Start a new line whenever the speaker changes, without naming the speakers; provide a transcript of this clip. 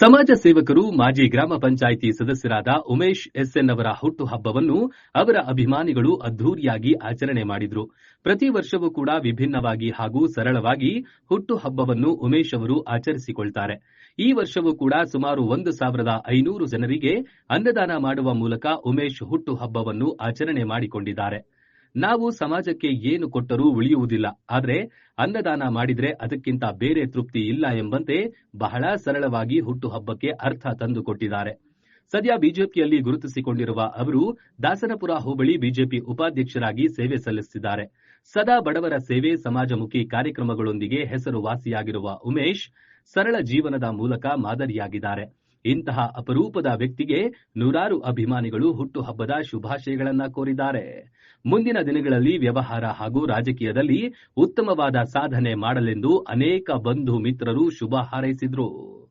ಸಮಾಜ ಸೇವಕರು ಮಾಜಿ ಗ್ರಾಮ ಪಂಚಾಯಿತಿ ಸದಸ್ಯರಾದ ಉಮೇಶ್ ಎಸ್ಎನ್ ಅವರ ಹುಟ್ಟುಹಬ್ಬವನ್ನು ಅವರ ಅಭಿಮಾನಿಗಳು ಅದ್ದೂರಿಯಾಗಿ ಆಚರಣೆ ಮಾಡಿದ್ರು. ಪ್ರತಿ ವರ್ಷವೂ ಕೂಡ ವಿಭಿನ್ನವಾಗಿ ಹಾಗೂ ಸರಳವಾಗಿ ಹುಟ್ಟುಹಬ್ಬವನ್ನು ಉಮೇಶ್ ಅವರು ಆಚರಿಸಿಕೊಳ್ತಾರೆ. ಈ ವರ್ಷವೂ ಕೂಡ ಸುಮಾರು ಒಂದು ಸಾವಿರದ ಐನೂರು ಜನರಿಗೆ ಅನ್ನದಾನ ಮಾಡುವ ಮೂಲಕ ಉಮೇಶ್ ಹುಟ್ಟುಹಬ್ಬವನ್ನು ಆಚರಣೆ ಮಾಡಿಕೊಂಡಿದ್ದಾರೆ. ನಾವು ಸಮಾಜಕ್ಕೆ ಏನು ಕೊಟ್ಟರೂ ಉಳಿಯುವುದಿಲ್ಲ. ಆದರೆ ಅನ್ನದಾನ ಮಾಡಿದ್ರೆ ಅದಕ್ಕಿಂತ ಬೇರೆ ತೃಪ್ತಿ ಇಲ್ಲ ಎಂಬಂತೆ ಬಹಳ ಸರಳವಾಗಿ ಹುಟ್ಟುಹಬ್ಬಕ್ಕೆ ಅರ್ಥ ತಂದುಕೊಟ್ಟಿದ್ದಾರೆ. ಸದ್ಯ ಬಿಜೆಪಿಯಲ್ಲಿ ಗುರುತಿಸಿಕೊಂಡಿರುವ ಅವರು ದಾಸನಪುರ ಹೋಬಳಿ ಬಿಜೆಪಿ ಉಪಾಧ್ಯಕ್ಷರಾಗಿ ಸೇವೆ ಸಲ್ಲಿಸಿದ್ದಾರೆ. ಸದಾ ಬಡವರ ಸೇವೆ, ಸಮಾಜಮುಖಿ ಕಾರ್ಯಕ್ರಮಗಳೊಂದಿಗೆ ಹೆಸರುವಾಸಿಯಾಗಿರುವ ಉಮೇಶ್ ಸರಳ ಜೀವನದ ಮೂಲಕ ಮಾದರಿಯಾಗಿದ್ದಾರೆ. ಇಂತಹ ಅಪರೂಪದ ವ್ಯಕ್ತಿಗೆ ನೂರಾರು ಅಭಿಮಾನಿಗಳು ಹುಟ್ಟುಹಬ್ಬದ ಶುಭಾಶಯಗಳನ್ನ ಕೋರಿದ್ದಾರೆ. ಮುಂದಿನ ದಿನಗಳಲ್ಲಿ ವ್ಯವಹಾರ ಹಾಗೂ ರಾಜಕೀಯದಲ್ಲಿ ಉತ್ತಮವಾದ ಸಾಧನೆ ಮಾಡಲೆಂದು ಅನೇಕ ಬಂಧು ಮಿತ್ರರು ಶುಭ ಹಾರೈಸಿದ್ರು.